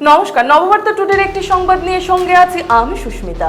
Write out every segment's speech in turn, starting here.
নমস্কার নবভারত টুডের একটি সংবাদ নিয়ে সঙ্গে আছি আমি সুস্মিতা।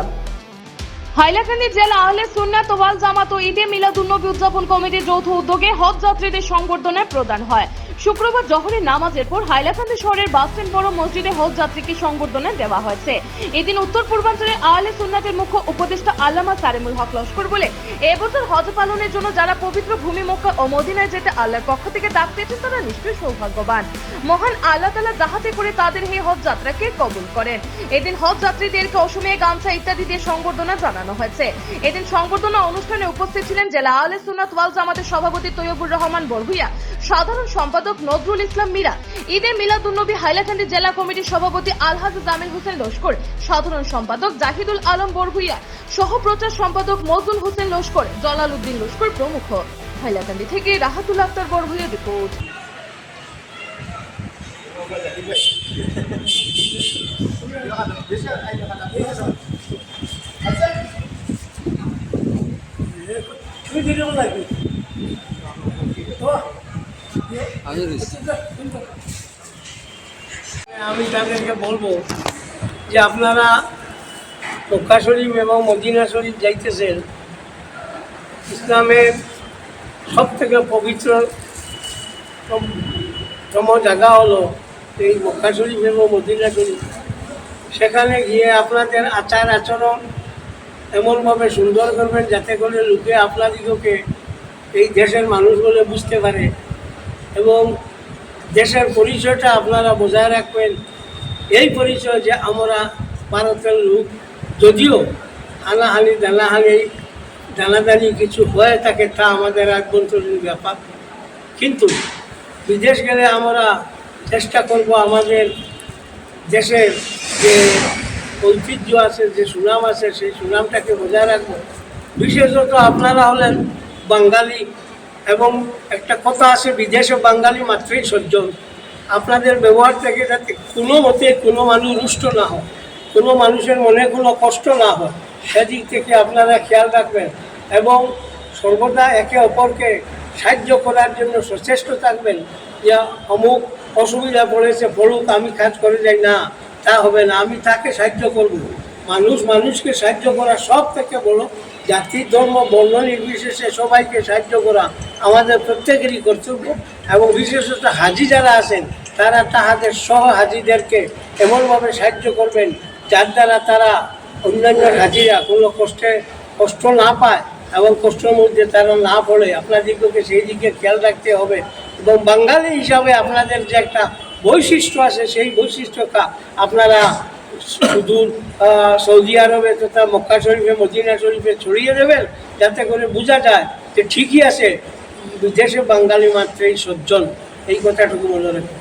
হাইলাকান্দি জেলা আহলে সুন্নাত ওয়াল জামাত ও ঈদে মিলাদুন্নবী উদযাপন কমিটির যৌথ উদ্যোগে হজ যাত্রীদের সংবর্ধনা প্রদান হয়। শুক্রবার জহরের নামাজের পর হাইলাকান্দি শহরের বাসস্ট্যান্ড বড় মসজিদে হজ যাত্রীকে সংবর্ধনা দেওয়া হয়েছে। এদিন উত্তর পূর্বাঞ্চলের আহলে সুন্নাতের মুখ্য উপদেষ্টা আল্লামা সারেমুল হক লস্কর বলে, এবছর হজ পালনের জন্য যারা পবিত্র ভূমি মক্কা ও মদিনায় যেতে আল্লাহর পক্ষ থেকে ডাক পেয়েছেন তারা নিশ্চয়ই সৌভাগ্যবান। মহান আল্লাহ তালা জাহাজে করে তাদের এই হজ যাত্রাকে কবুল করেন। এদিন হজ যাত্রীদেরকে অসময়ে গামছা ইত্যাদি দিয়ে সংবর্ধনা জানানো হয়েছে। এদিন সংবর্ধনা অনুষ্ঠানে উপস্থিত ছিলেন জেলা আলে সুনাত ওয়াল জামাতের সভাপতি তৈয়বুর রহমান বরভুইয়া সাধারণ সম্পাদক নজরুল ইসলাম মীরা। ঈদে মিলাদুন্নবী হাইলাকান্দি জেলা কমিটির সভাপতি আলহাজ জামিল হোসেন লস্কর, সাধারণ সম্পাদক জাহিদুল আলম বরভুইয়া সহ প্রচার সম্পাদক মজুল হোসেন লস্কর, জলাল উদ্দিন লস্কর প্রমুখ। হাইলাকান্দি থেকে রাহাতুল আক্তার বরভুইয়া রিপোর্ট। আমি তাদেরকে বলব যে আপনারা মক্কা শরীফ এবং মদিনা শরীফ যাইতেছেন, ইসলামের সব থেকে পবিত্র জায়গা হলো এই মক্কা শরীফ এবং মদিনা শরীফ। সেখানে গিয়ে আপনাদের আচার আচরণ এমনভাবে সুন্দর করবেন, যাতে করে লোকে আপনাদিগকে এই দেশের মানুষ বলে বুঝতে পারে। এবং দেশের পরিচয়টা আপনারা বজায় রাখবেন। এই পরিচয় যে আমরা ভারতের লোক, যদিও হানাহানি দানাহানি দানাদানি কিছু হয়ে থাকে তা আমাদের আভ্যন্তরীণ ব্যাপার। কিন্তু বিদেশ গেলে আমরা চেষ্টা করব আমাদের দেশের যে ঐতিহ্য আছে, যে সুনাম আছে, সেই সুনামটাকে বজায় রাখব। বিশেষত আপনারা হলেন বাঙালি। এবং একটা কথা আছে, বিদেশে বাঙালি মাত্রই সজ্জন আপনাদের ব্যবহার থেকে যাতে কোনো মতে কোনো মানুষ রুষ্ট না হয়, কোনো মানুষের মনে কোনো কষ্ট না হয়, সেদিক থেকে আপনারা খেয়াল রাখবেন এবং সর্বদা একে অপরকে সাহায্য করার জন্য সচেষ্ট থাকবেন যে অমুক অসুবিধা পড়েছে, পড়ুক, আমি কাজ করে যাই, না, তা হবে না, আমি তাকে সাহায্য করব। মানুষ মানুষকে সাহায্য করা সব থেকে বড় জাতি, ধর্ম, বর্ণ নির্বিশেষে সবাইকে সাহায্য করা আমাদের প্রত্যেকেরই কর্তব্য এবং বিশেষত হাজি যারা আছেন, তারা তাহাদের সহ হাজিদেরকে এমনভাবে সাহায্য করবেন যার দ্বারা তারা অন্যান্য হাজিরা কোনো কষ্টে কষ্ট না পায় এবং কষ্টের মধ্যে তারা না পড়ে। আপনাদেরকে সেই দিকে খেয়াল রাখতে হবে এবং বাঙালি হিসাবে আপনাদের যে একটা বৈশিষ্ট্য আছে, সেই বৈশিষ্ট্যটা আপনারা সুদূর সৌদি আরবে তথা মক্কা শরীফে, মদিনা শরীফে ছড়িয়ে দেবেন, যাতে করে বোঝা যায় যে ঠিকই আছে বিদেশে বাঙালি মাত্রই সজ্জন। এই কথাটুকু মনে রাখবেন